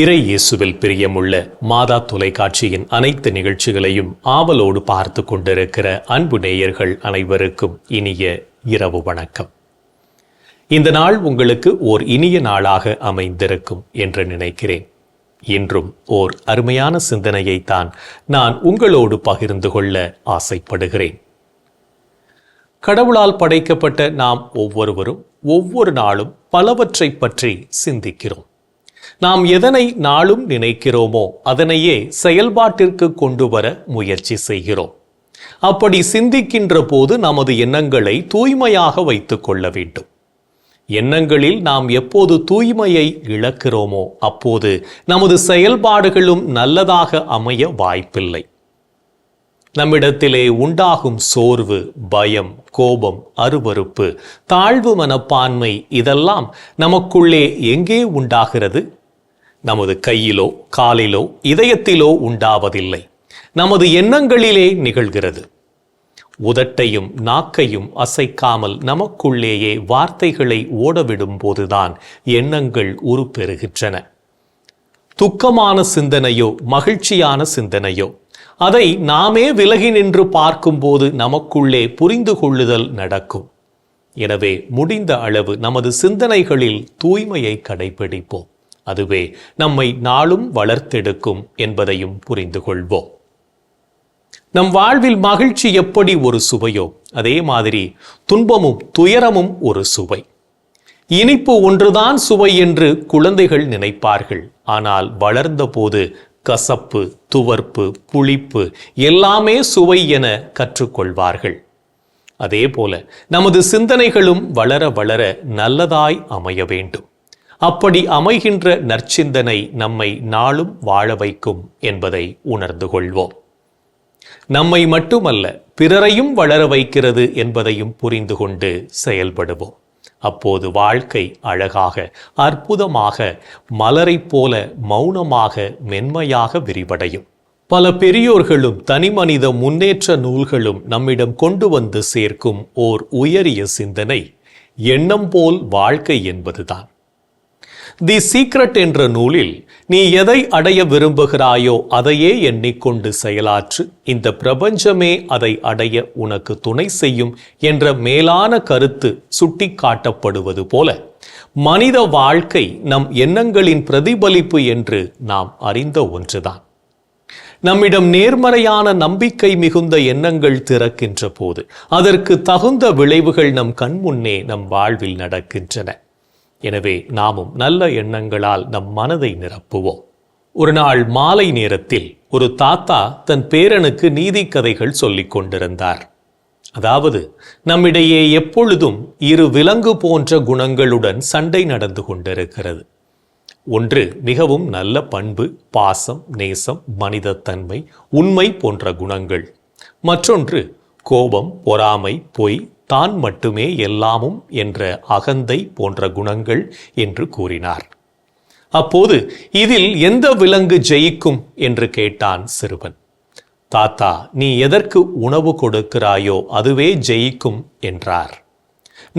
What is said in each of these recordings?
இறை இயேசுவில் பிரியமுள்ள மாதா தொலைக்காட்சியின் அனைத்து நிகழ்ச்சிகளையும் ஆவலோடு பார்த்து கொண்டிருக்கிற அன்பு நேயர்கள் அனைவருக்கும் இனிய இரவு வணக்கம். இந்த நாள் உங்களுக்கு ஓர் இனிய நாளாக அமைந்திருக்கும் என்று நினைக்கிறேன். இன்றும் ஓர் அருமையான சிந்தனையை தான் நான் உங்களோடு பகிர்ந்து கொள்ள ஆசைப்படுகிறேன். கடவுளால் படைக்கப்பட்ட நாம் ஒவ்வொருவரும் ஒவ்வொரு நாளும் பலவற்றை பற்றி சிந்திக்கிறோம். நாம் எதனை நாளும் நினைக்கிறோமோ அதனையே செயல்பாட்டிற்கு கொண்டு வர முயற்சி செய்கிறோம். அப்படி சிந்திக்கின்ற போது நமது எண்ணங்களை தூய்மையாக வைத்துக் கொள்ள வேண்டும். எண்ணங்களில் நாம் எப்போது தூய்மையை இழக்கிறோமோ அப்போது நமது செயல்பாடுகளும் நல்லதாக அமைய வாய்ப்பில்லை. நம்மிடத்திலே உண்டாகும் சோர்வு பயம் கோபம் அருவருப்பு தாழ்வு மனப்பான்மை இதெல்லாம் நமக்குள்ளே எங்கே உண்டாகிறது? நமது கையிலோ காலிலோ இதயத்திலோ உண்டாவதில்லை. நமது எண்ணங்களிலே நிகழ்கிறது. உதட்டையும் நாக்கையும் அசைக்காமல் நமக்குள்ளேயே வார்த்தைகளை ஓடவிடும் போதுதான் எண்ணங்கள் உருப்பெறுகின்றன. துக்கமான சிந்தனையோ மகிழ்ச்சியான சிந்தனையோ அதை நாமே விலகி நின்று பார்க்கும்போது நமக்குள்ளே புரிந்து கொள்ளுதல் நடக்கும். எனவே முடிந்த அளவு நமது சிந்தனைகளில் தூய்மையை கடைபிடிப்போம். அதுவே நம்மை நாளும் வளர்த்தெடுக்கும் என்பதையும் புரிந்து கொள்வோம் நம் வாழ்வில் மகிழ்ச்சி எப்படி ஒரு சுவையோ அதே மாதிரி துன்பமும் துயரமும் ஒரு சுவை. இனிப்பு ஒன்றுதான் சுவை என்று குழந்தைகள் நினைப்பார்கள். ஆனால் வளர்ந்த போது கசப்பு துவர்ப்பு புளிப்பு எல்லாமே சுவை என கற்றுக்கொள்வார்கள். அதே போல நமது சிந்தனைகளும் வளர வளர நல்லதாய் அமைய வேண்டும். அப்படி அமைகின்ற நற்சிந்தனை நம்மை நாளும் வாழ வைக்கும் என்பதை உணர்ந்து கொள்வோம். நம்மை மட்டுமல்ல பிறரையும் வளர வைக்கிறது என்பதையும் புரிந்து கொண்டு செயல்படுவோம். அப்போது வாழ்க்கை அழகாக அற்புதமாக மலரைப் போல மௌனமாக மென்மையாக விரிவடையும். பல பெரியோர்களும் தனிமனித முன்னேற்ற நூல்களும் நம்மிடம் கொண்டு வந்து சேர்க்கும் ஓர் உயரிய சிந்தனை. எண்ணம் போல் வாழ்க்கை என்பதுதான். தி சீக்ரெட் என்ற நூலில் நீ எதை அடைய விரும்புகிறாயோ அதையே எண்ணிக்கொண்டு செயலாற்று. இந்த பிரபஞ்சமே அதை அடைய உனக்கு துணை செய்யும் என்ற மேலான கருத்து சுட்டி காட்டப்படுவது போல மனித வாழ்க்கை நம் எண்ணங்களின் பிரதிபலிப்பு என்று நாம் அறிந்த ஒன்றுதான். நம்மிடம் நேர்மறையான நம்பிக்கை மிகுந்த எண்ணங்கள் திறக்கின்ற போது அதற்கு தகுந்த விளைவுகள் நம் கண்முன்னே நம் வாழ்வில் நடக்கின்றன. எனவே நாமும் நல்ல எண்ணங்களால் நம் மனதை நிரப்புவோம். ஒரு நாள் மாலை நேரத்தில் ஒரு தாத்தா தன் பேரனுக்கு நீதி கதைகள் சொல்லிக் கொண்டிருந்தார். அதாவது நம்மிடையே எப்பொழுதும் இரு விலங்கு போன்ற குணங்களுடன் சண்டை நடந்து கொண்டிருக்கிறது. ஒன்று மிகவும் நல்ல பண்பு பாசம் நேசம் மனிதத்தன்மை உண்மை போன்ற குணங்கள். மற்றொன்று கோபம் பொறாமை பொய் தான் மட்டுமே எல்லாமும் என்ற அகந்தை போன்ற குணங்கள் என்று கூறினார். அப்போது இதில் எந்த விலங்கு ஜெயிக்கும் என்று கேட்டான் சிறுவன். தாத்தா நீ எதற்கு உணவு கொடுக்கிறாயோ அதுவே ஜெயிக்கும் என்றார்.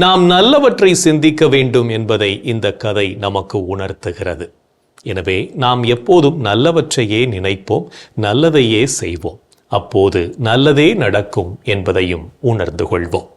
நாம் நல்லவற்றை சிந்திக்க வேண்டும் என்பதை இந்த கதை நமக்கு உணர்த்துகிறது. எனவே நாம் எப்போதும் நல்லவற்றையே நினைப்போம் நல்லதையே செய்வோம். அப்போது நல்லதே நடக்கும் என்பதையும் உணர்ந்து கொள்வோம்.